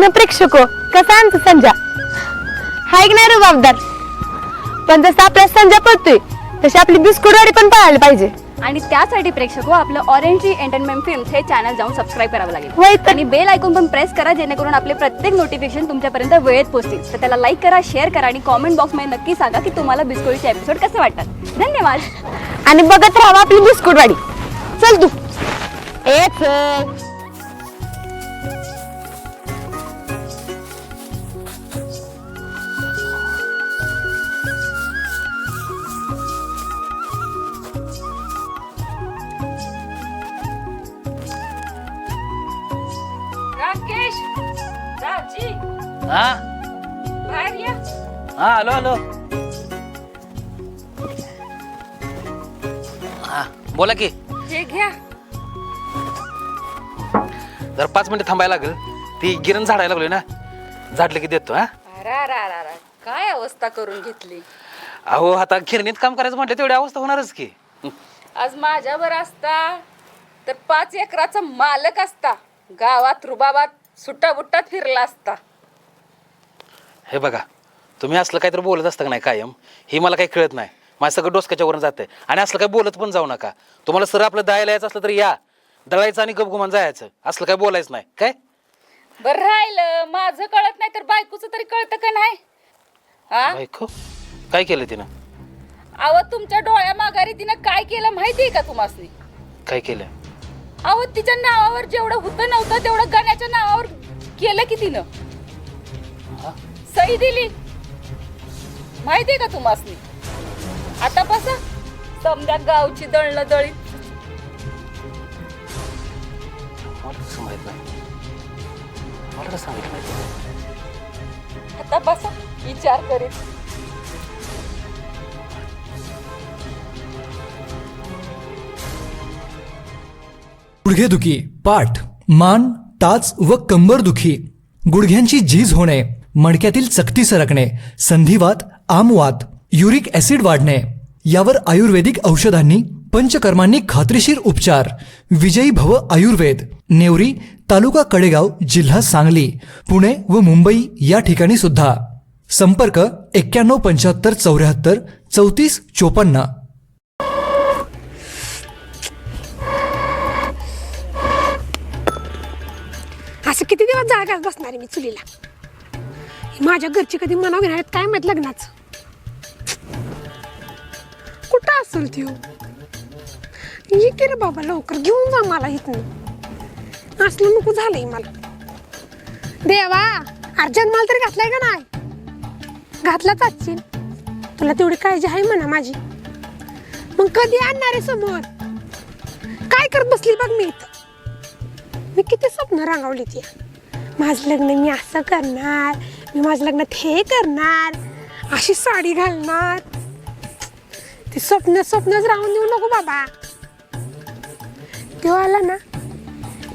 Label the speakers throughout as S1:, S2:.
S1: गाणं प्रेक्षक कसा आमचा संजा हाय की नाही रुबाबदार पण जसं आपला संजा पळतोय तशी आपली बिस्कुटवाडी पण पळायला पाहिजे.
S2: आणि त्यासाठी प्रेक्षक हो आपलं ऑरेंज एंटरटेनमेंट फिल्म्स हे चॅनल जाऊन सबस्क्राईब करावं लागेल.
S1: होय तर.
S2: आणि बेल ऐकून पण प्रेस करा जेणेकरून आपले प्रत्येक नोटिफिकेशन तुमच्यापर्यंत वेळेत पोहोचतील. तर त्याला लाईक करा शेअर करा आणि कॉमेंट बॉक्समध्ये नक्की सांगा की तुम्हाला बिस्कोळीचे एपिसोड कसे वाटतात. धन्यवाद.
S1: आणि बघत राहावं आपली बिस्कुटवाडी चल तू. ए चल.
S3: हा आलो आलो. हा बोला की.
S4: हे घ्या.
S3: जर पाच मिनिटं थांबायला लागेल. ती गिरण झाडायला लागली ना. झाडलं की देतो हा.
S4: अरा रा रा रा काय अवस्था करून घेतली?
S3: अहो आता गिरणीत काम करायचं म्हटलं तेवढी अवस्था होणारच की.
S4: आज माझ्यावर असता तर पाच एकराचा मालक असता. गावात रुबाबात सुट्टा बुट्टात फिरला असता.
S3: हे बघा तुम्ही असलं काहीतरी बोलत असता का नाही कायम हे मला काही कळत नाही. माझं सगळं डोसक्याच्या वरून जातंय. आणि असलं काही बोलत पण जाऊ नका. तुम्हाला सर आपलं दळायला यायचं असलं तर या. दळायचं आणि गपगुमान जायचं. असलं काही बोलायचं नाही. काय?
S4: बरं राहिलं. माझं कळत नाही तर बायकोचं तरी कळतं का नाही? हा
S3: बायको? काय केलं तिनं?
S4: अव तुमच्या डोळ्या माघारी तिनं काय केलं माहितीये का तुम्हाला
S3: काय केलं?
S4: अहो तिच्या नावावर जेवढं होतं नव्हतं तेवढं गाण्याच्या नावावर केलं की तिनं? सही दिली. माहितीये का तुम्हाला आता बसा. समजा गावची दळणं दळी
S3: माहीत नाही. मला सांगितलं
S4: आता बसा. विचार करीत.
S5: गुडघेदुखी पाठ मान टाच व कंबरदुखी गुडघ्यांची झीज होणे मणक्यातील चकती सरकणे संधिवात आमवात युरिक ॲसिड वाढणे यावर आयुर्वेदिक औषधांनी पंचकर्मांनी खात्रीशीर उपचार. विजयी भव आयुर्वेद. नेवरी तालुका कडेगाव जिल्हा सांगली पुणे व मुंबई या ठिकाणी सुद्धा. संपर्क एक्क्याण्णव पंच्याहत्तर चौऱ्याहत्तर चौतीस चोपन्न.
S6: असं किती दिवस जागाच बसणार आहे मी चुलीला? माझ्या घरची कधी मनावी आहेत काय माहीत लग्नाचं? कुठं असेल ती हो? ये की रे बाबा लवकर घेऊन जा मला इथनं. असलं नको झालंय मला. देवा अर्जन माल तरी घातलाय का नाही? घातलाच आजची तुला तेवढी काळजी आहे म्हणा माझी. मग कधी आणणार आहे समोर? काय करत बसली बघ मी इथं? मी किती स्वप्न रांगवली ती. माझं लग्न मी असं करणार मी माझं लग्नात हे करणार अशी साडी घालणार. ते स्वप्न स्वप्नच राहून देऊ नको बाबा. तेव्हा आला ना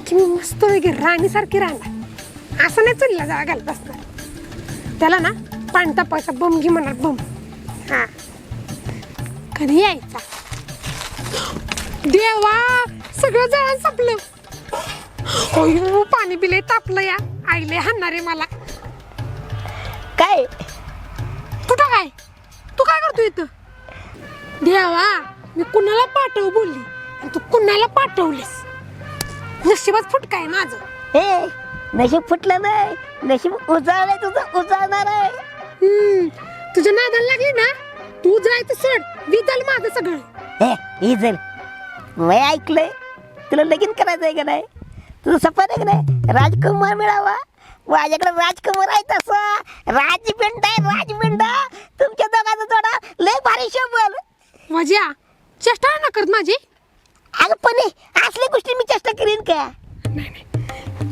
S6: की मी मस्त वगैरे राणीसारखी राहणार. असं नाही चुलीला जाळा घालत बसणार त्याला ना पाणी तापायचा बम घे म्हणणार बम. हा. कधी यायचा? देवा सगळं जळण संपलं. अयो पाणी बिले तापलं या. आईले हाणणारे मला.
S1: काय?
S6: कुठं काय? तू काय करतो इथं? देवा मी कुणाला पाठव बोलली? आणि तू कुणाला पाठवलीस? नशिबात फुटका आहे माझं.
S7: हे नशीब फुटलं नाही. नशीब उजाळलंय तुझं उजाळणार आहे.
S6: हम्म, तुझ्या नादाला लागली ना? तू जायचं सोड. विदल माझं सगळं.
S7: हे जर मी ऐकलंय. तुला लगीन करायचंय का नाही? तुझं सपन आहे का नाही? राजकुमार मिळावा. माझ्याकडे राजकुमार आहे तसा. राजपिंड आहे राजपिंड तुमच्या दोघांचा थोडा लय भारी शोभल
S6: मजा चेष्टा ना करत माझी?
S7: अगं पण हे असल्या गोष्टी मी चेष्टा करीन का?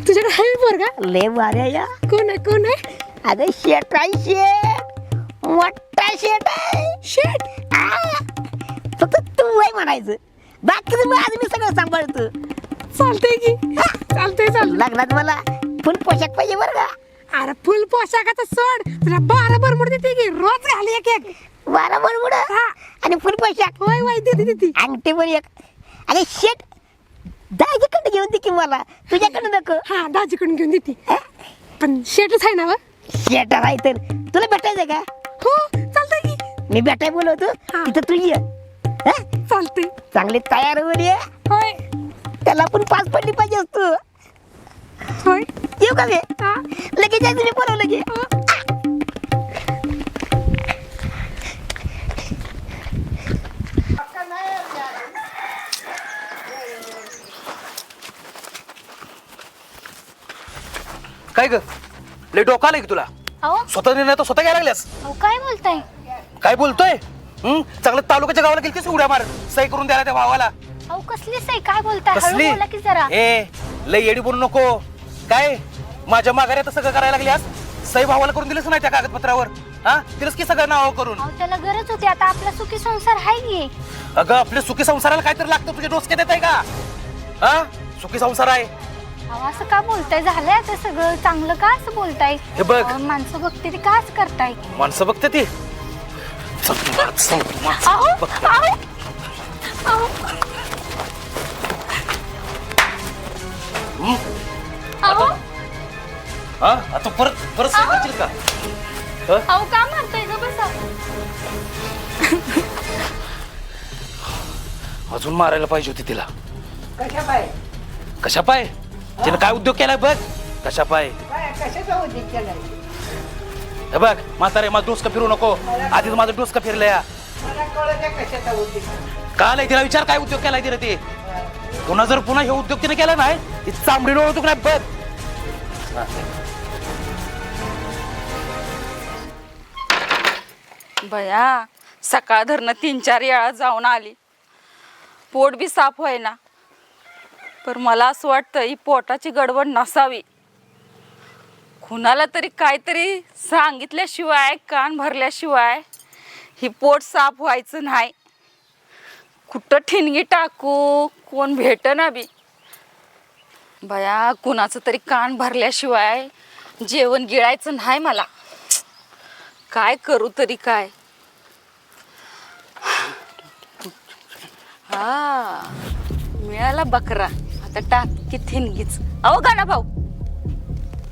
S6: तुझ्याकडे हवी पोरगा.
S7: लय आहे या.
S6: कोण आहे कोण आहे?
S7: अगं शेट आहे शेट. मोठा शेट आहे.
S6: शेट?
S7: आ, फक्त तू आहे म्हणायचं. बाकी मग आज मी सगळं सांभाळतो.
S6: चालतंय की. चालतंय चालतंय.
S7: लग्नात मला फुल पोशाख पाहिजे बरं का.
S6: अरे फुल पोशाखाचं सोड. तुला बारा बरमुड देते की. रोज घाल एक एक
S7: बारा
S6: हा.
S7: आणि फुल पोशाख
S6: होय होय देते देते
S7: अंगठी पण एक अरे शेट दाजीकडे घेऊन दे की मला. तुझ्याकडे नको.
S6: हा दाजीकडून घेऊन देते. पण शेटच आहे ना व?
S7: शेटर आहे तर. तुला भेटायचं का?
S6: हो चालतंय की.
S7: मी भेटाय बोलवतो.
S6: हा.
S7: तिथं तू ये. हा?
S6: चालतंय.
S7: चांगले तयार होऊन ये.
S6: होय.
S7: त्याला पण पास पडली पाहिजे असतो.
S6: होय.
S7: येऊ का मी?
S6: हा.
S7: लगेच यायचं मी बोलवलं की.
S8: काय ग? लय डोका आलंय की तुला?
S9: अहो.
S8: स्वतः निर्णय तर स्वतः घ्यायला लागल्यास.
S9: अहो काय बोलताय?
S8: काय बोलतोय? हं? चांगलं तालुक्याच्या गावाला गेलतीस उड्या मार? सही करून द्यायला त्या भावाला?
S9: अहो कसली सई काय बोलताय? हळू
S8: कसली?
S9: बोला की जरा.
S8: ए लय येडी बोलू नको. काय? माझ्या माघाऱ्यात सगळं करायला लागल्यास? सही भावाला करून दिलंच नाही त्या कागदपत्रावर? हा? दिलंस की सगळं नाव करून?
S9: अहो त्याला गरज होती. आता आपला सुखी संसार आहे की?
S8: अगं आपल्या सुखी संसाराला काहीतरी लागतं. तुझ्या डोसक्यात येत आहे का? हा? सुखी संसार आहे.
S9: अहो असं का बोलताय? झालंय आता सगळं चांगलं का असं बोलताय?
S8: हे बघ.
S9: अहो, माणसं बघते ते काच करताय?
S8: माणसं बघते ती. संपणार,
S9: अहो
S8: बघते.
S9: अहो. अहो.
S8: हं?
S9: अहो.
S8: हा? आता परत परत करशील का? हं?
S9: अहो का मारताय ग बसा?
S8: अजून मारायला पाहिजे होती तिला. कशा पाय तिने काय उद्योग केलाय बघ? कशा पाय? हे बघ म्हातारे माझा डोसका फिरू नको. आधीच माझं डोसका फिरलं या का नाही तिला विचार काय उद्योग केलाय तिने ते. पुन्हा जर पुन्हा हे उद्योग तिने केला नाही ती चांबडी डोळ नाही बघ.
S4: बया सकाळ धरणं तीन चार वेळा जाऊन आली. पोट बी साफ ना पर मला असं वाटतं ही पोटाची गडबड नसावी. कुणाला तरी काहीतरी सांगितल्याशिवाय कान भरल्याशिवाय ही पोट साफ व्हायचं नाही. कुठं ठिणगी टाकू कोण भेट ना बी. बया कुणाचं तरी कान भरल्याशिवाय जेवण गिळायचं नाही मला. काय करू तरी काय. हा मिळाला बकरा. आता टाक की थिनगीच अहो गाणा भाऊ.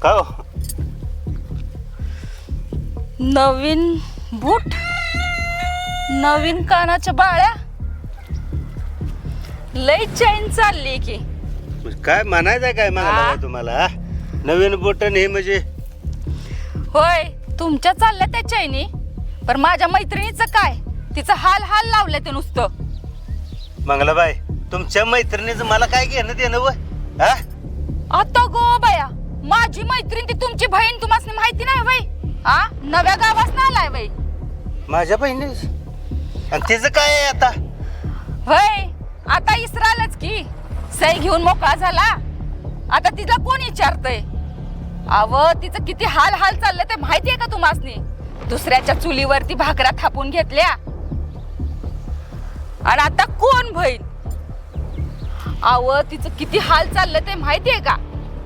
S10: काय हो?
S4: नवीन बूट नवीन कानाच्या बाळ्या. लय चैन चालली की.
S10: म्हणजे काय म्हणायचं काय
S4: हा?
S10: म्हणाला तुम्हाला हा? नवीन बटन हे म्हणजे
S4: होय तुमच्या चालल्या त्या चैनी पण माझ्या मैत्रिणीचं काय? तिचं हाल हाल लावलं ते नुसतं.
S10: मंगलाबाई तुमच्या मैत्रिणीचं मला काय घेणं देणं व? हा?
S4: आता गो बाया माझी मैत्रीण ती तुमची बहीण तुम्हाला माहिती नाही बाई हा? नव्या गावास ना आलाय बाई
S10: माझ्या बहिणी आणि तिचं काय आहे आता?
S4: होय आता इसरालच की. सई घेऊन मोकळा झाला. आता तिला कोण विचारतय? अव तिचं किती हाल हाल चाललंय ते माहितीये का तुम्हासनी? दुसऱ्याच्या चुलीवरती भाकऱ्या थापून घेतल्या. आणि आता कोण बहीण? अव तिचं किती हाल चाललं ते माहितीये का?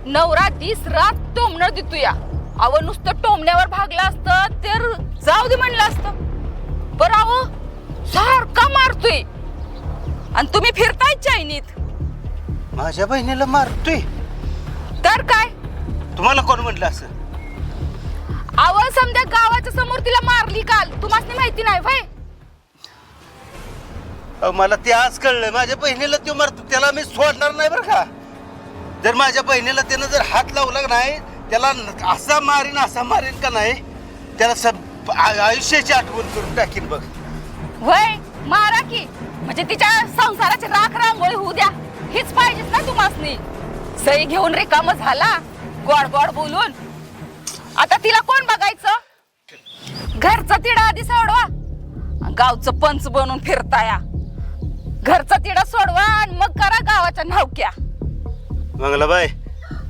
S4: नवरा दिस रात टोमणं देतो या अव नुसतं टोमण्यावर भागलं असतं तर जाऊ दे म्हणलं असतं. बरं अव सारखा मारतोय. आणि तुम्ही फिरताय चायनीत.
S10: माझ्या बहिणीला मारतोय.
S4: तर काय?
S10: तुम्हाला कोण म्हटलं असं?
S4: आवाज समजा गावाच्या समोर तिला मारली काल तुम्हाला माहिती नाही भाई
S10: अहो, मला ते आज कळलं. माझ्या बहिणीला तो मारतो. त्याला मी सोडणार नाही बरं का? जर माझ्या बहिणीला त्यानं जर हात लावला नाही त्याला न- असा मारीन असा मारीन का नाही त्याला सब आ- आयुष्याची आठवण करून टाकीन बघ.
S4: वय मारा की. म्हणजे तिच्या संसाराची राख रांगोळी होऊ द्या. हीच पाहिजेच ना तुम्हासनी. सई घेऊन रिकाम झाला गोड गोड बोलून. आता तिला कोण बघायचं? घरचा तिडा आधी सोडवा. गावचं पंच बनून फिरताया. घरचा तिडा सोडवा आणि मग करा गावाच्या नावक्या.
S10: मंगलाबाई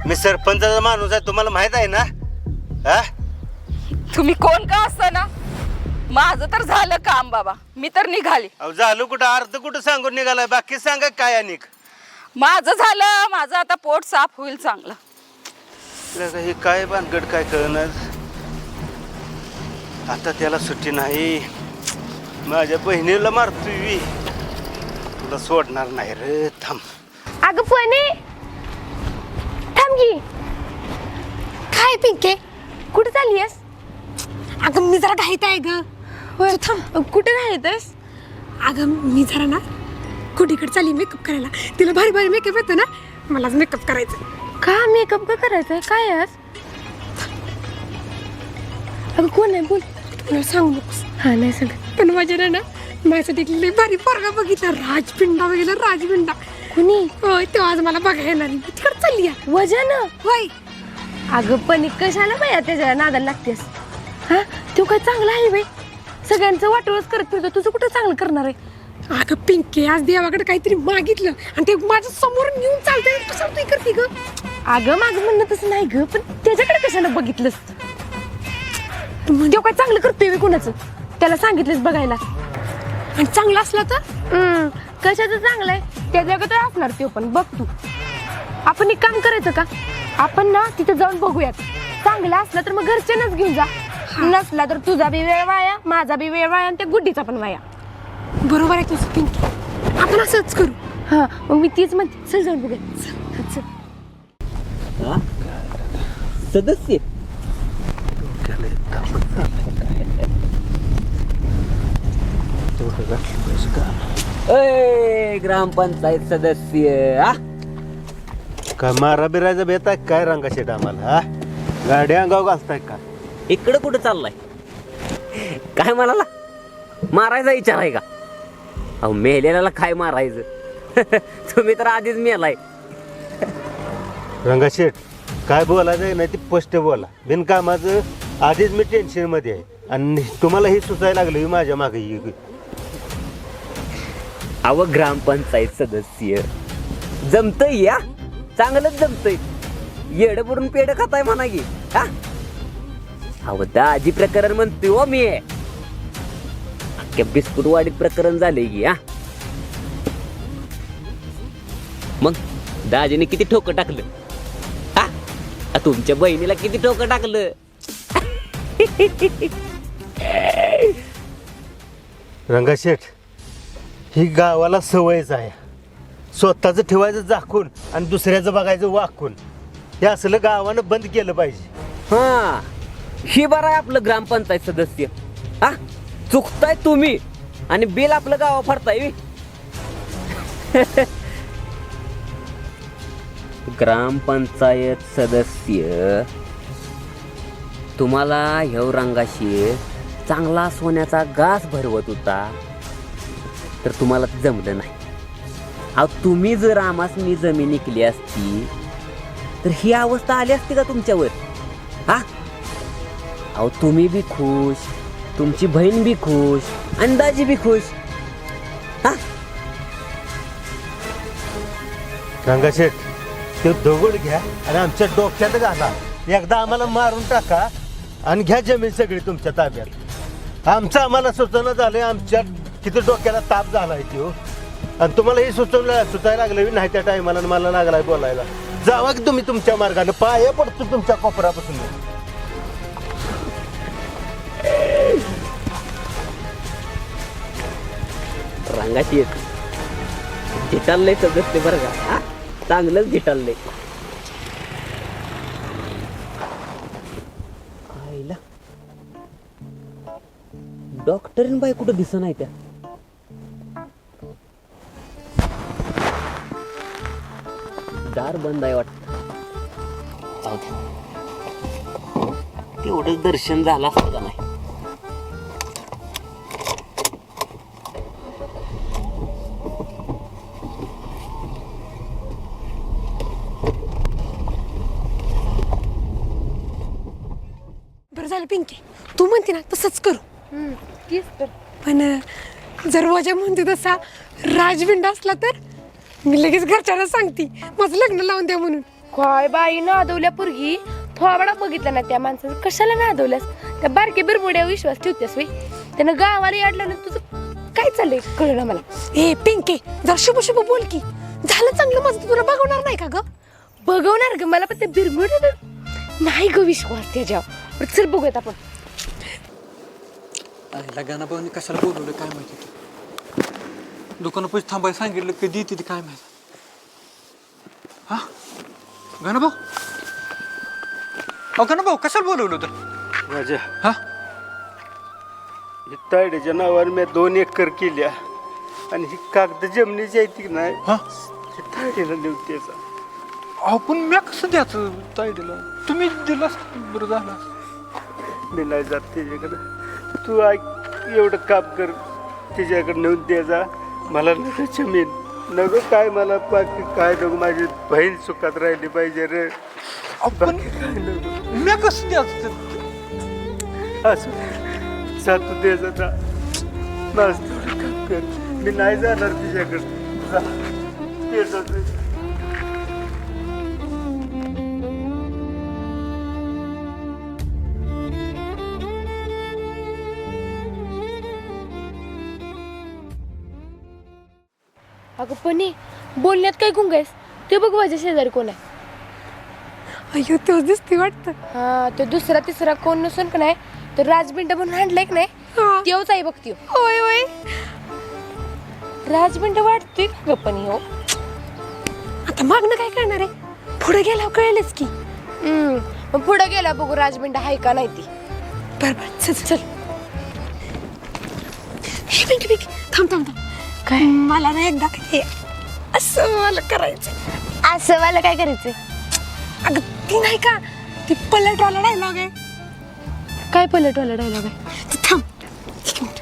S10: मी सरपंचाचा माणूस आहे तुम्हाला माहीत आहे ना? हा?
S4: तुम्ही कोण का असं ना? माझं तर झालं काम बाबा मी तर निघाली.
S10: अहो झालं कुठं? अर्ध कुठं सांगून निघालाय? बाकी सांगा काय अनिक
S4: माझं झालं माझं आता पोट साफ होईल चांगलं.
S10: तुला हे काय भानगड काय कळणार? आता त्याला सुट्टी नाही. माझ्या बहिणीला मारतोय मी. तुला सोडणार नाही रे थांब.
S9: अगं पण थांब की. काय
S6: पिंके?
S1: कुठे चालली आहेस
S6: अगं मी जरा घाईत आहे ग. तू थांब.
S1: कुठे राहतेस
S6: अगं मी जरा ना कुठीकडे चालली मेकअप करायला. तिला भारी भारी मेकअप येतो ना. मलाच मेकअप करायचं
S1: का मेकअप का करायचंय? काय आहे आज? अगं कोण आहे? बोल.
S6: तुला सांगू नकोस.
S1: हा नाही सांग
S6: पण माझ्या ना माझ्यासाठी एक लई भारी पोरगा बघितला राजपिंडा बघितला राजपिंडा.
S1: कुणी?
S6: होय तेव्हा आज मला बघायला येणार आहे. मी तिकडे चालली आहे
S1: वजन?
S6: होय.
S1: अगं पण कशाला बाया त्याच्या नादाला लागतेस? हा? तो काय चांगला आहे बाई. सगळ्यांचं वाटोळच करत फिरतो तुझं कुठं चांगलं करणार आहे?
S6: अगं पिंके आज देवाकडे काहीतरी मागितलं. आणि ते माझ्यासमोर नेऊन चालतंय. तू सांगतोय करते ग?
S1: अगं माझं म्हणणं तसं नाही ग पण त्याच्याकडे कशाला बघितलंस? तो काय चांगलं करतोय बे कुणाचं? त्याला सांगितलंस बघायला.
S6: आणि चांगला असला तर?
S1: हम्म, कशाचं चांगलं आहे? त्या जगात असणार तो पण बघ तू. आपण एक काम करायचं का? आपण ना तिथे जाऊन बघूयात. चांगला असला तर मग घरच्यांनाच घेऊन जा. नसला तर तुझा बी वेळ वाया माझा बी वेळ वाया आणि त्या गुड्डीचा पण वाया.
S6: बरोबर आहे तुझं पिंकी. आपण असंच करू.
S1: हा मग मी तीच म्हणते. चल जाऊन बघूया चल, चल.
S11: सदस्य. अय ग्रामपंचायत सदस्य आ?
S10: काय मारा बिरायचा बेत आहे काय रंगाशेट आम्हाला हा? गाड्या अंगाव घालताय का?
S11: इकडं कुठं चाललाय? काय म्हणाला? मारायचा विचार आहे का? अहो मेलेल्याला काय मारायचं? तुम्ही तर आधीच मेलाय.
S10: रंगाशेठ काय बोलायचं नाही ती स्पष्ट बोला. बिनकामाचं आधीच मी टेन्शनमध्ये आहे. आणि तुम्हाला ही सुचायला लागलं ही माझ्या मागे ही.
S11: अव ग्रामपंचायत सदस्य. जमतय या? चांगलंच जमतय. येड बुडून पेड खाताय म्हणा की हा? अहो दाजी प्रकरण म्हणतोय हो मी. अख्ख्या बिस्कुट वाडीत प्रकरण झालंय की हा? मग दाजीने किती ठोकं टाकलं? हा? आ, तुमच्या बहिणीला किती ठोकं टाकलं?
S10: रंगाशेठ ही गावाला सवयच आहे. स्वतःचं ठेवायचं झाकून आणि दुसऱ्याचं बघायचं वाकून. हे असलं गावानं बंद केलं पाहिजे.
S11: हा ही बरं आहे आपलं ग्रामपंचायत सदस्य. हा चुकताय तुम्ही आणि बिल आपलं गावा फाडताय बी. ग्रामपंचायत सदस्य तुम्हाला ह्यो रंगाशी चांगला सोन्याचा घास भरवत होता. तर तुम्हाला जमलं नाही. अहो तुम्ही जर आमासनी जमीन निकली असती तर ही अवस्था आली असती का तुमच्यावर? हा? अहो तुम्ही बी खुश तुमची बहीण बी खुश अंदाजी बी खुश. हा?
S10: रंगाशेठ ते दगड घ्या आणि आमच्या डोक्यात घाला. एकदा आम्हाला मारून टाका आणि घ्या जमीन सगळी तुमच्या ताब्यात. आमचं आम्हाला सुचना झालं आमच्या किती डोक्याला ताप झाला आहे तो आणि तुम्हाला हे सुचवलं सुचायला लागलं नाही त्या टायमाला मला लागलाय बोलायला. जावा की तुम्ही तुमच्या मार्गाने. पाया पडतो तुमच्या कोपरापासून
S11: रंगाची एक. झिटाललंय ते बरं का? चांगलंच झिटाललंय आईला. डॉक्टरीन बाई कुठं दिसत नाही त्या? दार बंद आहे वाटत. तेवढंच दर्शन झालं असतं का नाही?
S6: बरं झालं पिंकी. तू म्हणते ना तसंच करू. पण जर वजा म्हणते तसा राजविंड असला तर? मी लगेच घरच्यांना सांगते. माझं लग्न लावून द्या म्हणून.
S1: काय बाई नादवल्या पोरगी? थोबडा बघितला ना त्या माणसाचं कशाला नादवल्यास? त्या बारके बिरमुड्या विश्वास ठेवतेस वय त्यानं गावाला याडलं ना तुझं काय चाललंय? कळलं मला.
S6: ए पिंके जर शुभ शुभ बोल की. झालं चांगलं माझं तर तुला बघवणार नाही का ग?
S1: बघवणार ग मला पण त्या बिरमुड्या नाही ग विश्वास त्याच्यावर. चल बघूयात आपण.
S12: गाणं कशाला बोलवलं काय माहिती? ते दुकानं पैसे थांबायला सांगितलं कधी येते ते काय माहिती? हा? गाणं भाऊ अहो भाऊ कशाला बोलवलं होतं?
S10: माझ्या
S12: हा?
S10: ही तायड्याच्या नावावर मी दोन एकर केल्या. आणि ही कागद जमिनीची आहे ती नाही
S12: हा?
S10: ही तायडीला नेऊ त्याचा
S12: अहो पण मी कसं द्यायचं तायडीला? तुम्ही दिलं असतं बरं झालं असतं.
S10: मी नाही जात त्याच्याकडे. तू ऐक एवढं काम कर तिच्याकडे नेऊन द्यायचा मला नको जमीन. नको काय मला बाकी काय नको माझी बहीण सुखात राहिली पाहिजे रे.
S12: अहो पण
S10: बाकी काय नको.
S12: मी कसं द्यायचं?
S10: असं. जातो काम कर. मी नाही जाणार जा. द्यायचा ते.
S1: अगं पणी बोलण्यात काय गुंग आहेस? ते बघ माझ्या शेजारी कोण आहे.
S6: अय्यो तोच दिसते वाटतं.
S1: हा तो दुसरा तिसरा कोण नसून का नाही तर राजबिंड म्हणून हाणलाय का नाही
S6: हा.
S1: तेवच आहे बघ त्यो.
S6: होय होय.
S1: राजबिंड वाटतोय का गं पण ह्यो
S6: आता मागणं काय करणार आहे? पुढे गेल्यावर कळेलच की.
S1: हम्म, मग पुढे गेला बघू राजबिंड हाय का नाही ती.
S6: बरोबर चल चल. हे पिंकी पिंकी थांब थांब थांब. काय? मला ना एकदा हे असं मला करायचं
S1: असं मला काय करायचंय?
S6: अगं ती नाही का? ती पलटवाला डायलॉग आहे.
S1: काय पलटवाला डायलॉग आहे?
S6: ती थांब. एक मिनिट.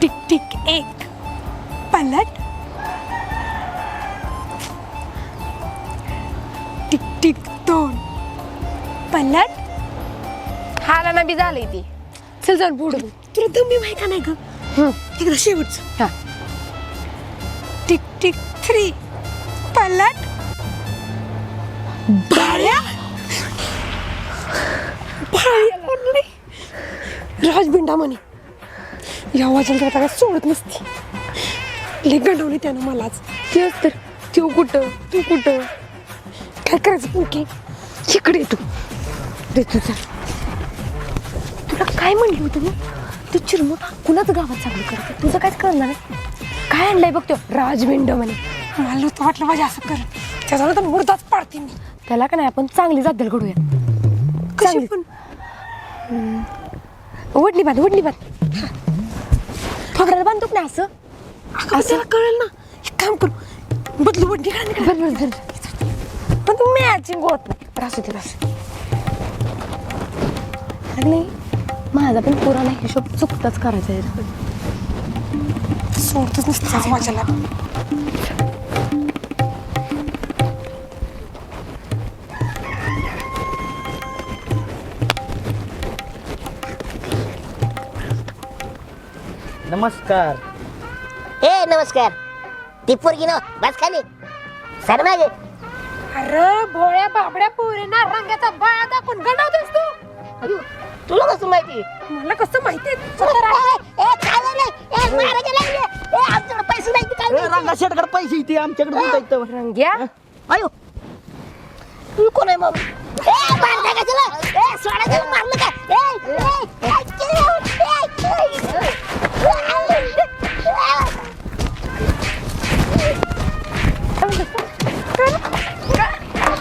S6: टिक टिक एक. पलट. टिक टिक दोन. पलट.
S1: हाला ना बी झालंय ती. चल जाऊन पुढे
S6: तुला दमी माहिती का नाही ग? एकदा शेवटचं.
S1: हा.
S6: Tick tick three. पलट. बाळ्या. बाळ्या पडली. राजबिंडा म्हणे. या वाजन आता काय सोडत नसती. लई गंडवली त्यानं मलाच
S1: तेच तर तू कुठं तू कुठं?
S6: काय करायचं पुंकी इकडे ये तू.
S1: रे तुझं. तुला काय म्हणली होती मी? तू चिरमुट कुणाच गावात चांगलं करते तुझं काहीच करणार नाही. काय आणलंय बघ तो? राजविंड म्हणे.
S6: मला नव्हतं वाटलं माझ्या असं कर त्याचा तर मुर्दाच पाडते मी.
S1: त्याला का नाही आपण चांगली जाद्दल घडूया
S6: कशी. पण?
S1: वडली बांध वडली बांध. बांधतो ना असं.
S6: त्याला कळेल ना. एक काम करू. बदलू
S1: बरं बरं पण तू मॅचिंग होत नाही. असू दे बस अरे नाही. माझा पण पुराणा हिशोब चुकताच करायचा आहे
S6: सोडतच नसतं माझ्याला.
S11: नमस्कार.
S7: ए नमस्कार. ती पोरगी ना बस खाली. सर मागे.
S6: अरे भोळ्या बाबड्या पोरे ना रंगाचा बाळा दाखवून गणवतोस तू.
S7: तुला कसं माहिती
S6: मला कसं माहितीये
S7: ए, ए, खायला नाही. ए, मारायला लागले. ए, आमच्याकडे पैसे.
S11: रंगाशेटकडे पैसे येते आमच्याकडे
S1: रंग्या
S7: अयो तू कोण आहे मग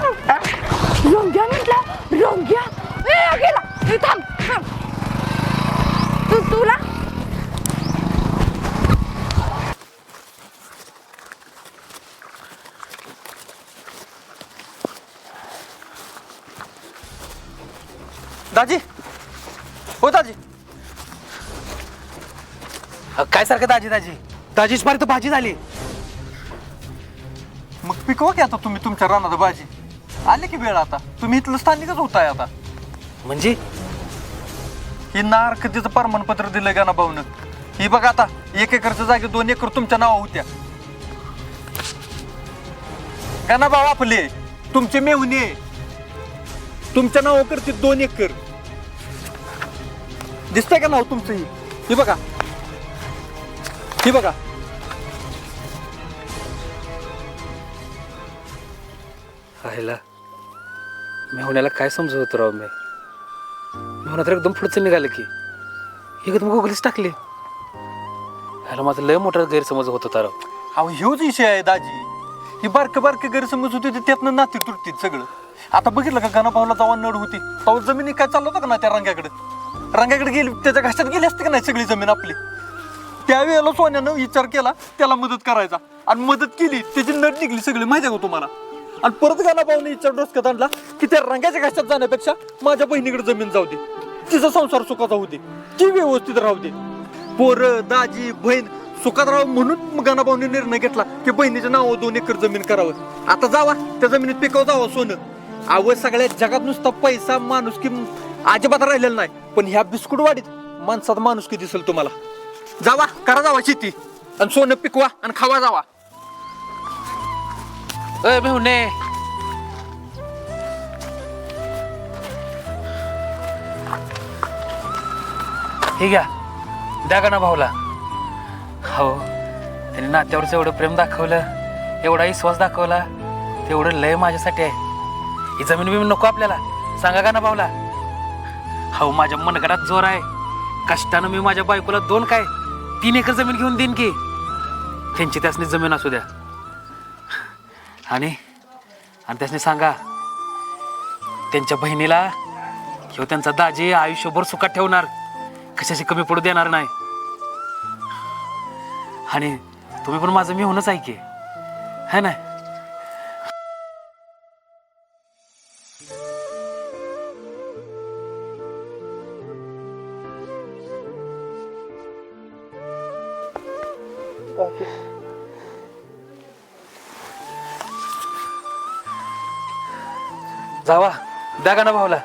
S1: रंग्या म्हटला रंग्या ए, गेला ए, थांब थांब तू तुला
S12: दाजी हो दाजी
S3: अ, काय सारखं दाजी दाजी? दाजीच फार तर भाजी झाली.
S12: मग पिकवा की आता तुम्ही तुमच्या रानात भाजी. आले की वेळ आता. तुम्ही इथलं स्थानिकच होताय आता.
S3: म्हणजे?
S12: ही नार कधीचं प्रमाणपत्र दिलं का ना भाऊनं? ही बघा आता एक एकरच्या जागी दोन एकर तुमच्या नावा होत्या. गाना भाऊ आपले तुमचे मेहुणे. तुमच्या नाव करते दोन एकर. दिसतंय का नाव तुमचं ही? ही बघा. ही बघा.
S3: राहिला मेहुण्याला काय समजत होतं राव मी? मेहुणा तर एकदम पुढचं निघालं की. एकदम गुगलीच टाकली. ह्याला माझं लय मोठा गैरसमज होत होता राव.
S12: अहो ह्योच विषय आहे दाजी. ही बारक बारक गैरसमज होते ते त्यातनं नाती तुटतील सगळं. आता बघितलं का गणाभाऊला जेव्हा नड होती तेव्हा जमिनी काय चालला होता का ना त्या रंगाकडे रंगाकडे गेली त्याच्या घशात गेली असते का नाही सगळी जमीन आपली? त्यावेळेला सोन्यानं विचार केला त्याला मदत करायचा. आणि मदत केली त्याची नट निघली सगळी माहिती आहे का तुम्हाला? आणि परत गणाभाऊने विचार डोसक्यात आणला की त्या रंगाच्या घाशात जाण्यापेक्षा माझ्या बहिणीकडे जमीन जाऊ दे. तिचा संसार सुखाचा होऊ दे. ती व्यवस्थित राहू दे. पोरं दाजी बहीण सुखात राहावं म्हणून गाणाभाऊने निर्णय घेतला की बहिणीच्या नावावर दोन एकर जमीन करावं. आता जावा त्या जमिनीत पिकव जावं सोनं. आवड सगळ्या जगात नुसता पैसा माणूस की अजिबात राहिलेला नाही. पण ह्या बिस्कुट वाडीत माणसात माणूस की दिसेल तुम्हाला. जावा करा जावा शेती. आणि सोनं पिकवा आणि खावा जावा.
S3: अय मेहुणे हे घ्या. द्या का ना भाऊला? हो. त्याने नात्यावरच एवढं प्रेम दाखवलं एवढा विश्वास दाखवला तेवढं लय माझ्यासाठी आहे. ही जमीन बिमीन नको आपल्याला. सांगा का ना भाऊला? हो माझ्या मनगडात जोर आहे. कष्टानं मी माझ्या बायकोला दोन काय? तीन एकर जमीन घेऊन देईन की. त्यांची त्यासनी जमीन असू द्या. आणि आणि त्यासनी सांगा त्यांच्या बहिणीला किंवा त्यांचा दाजी आयुष्यभर सुखात ठेवणार कशाशी कमी पडू देणार नाही. आणि तुम्ही पण माझं मी होणंच आहे की है ना? ना भाऊला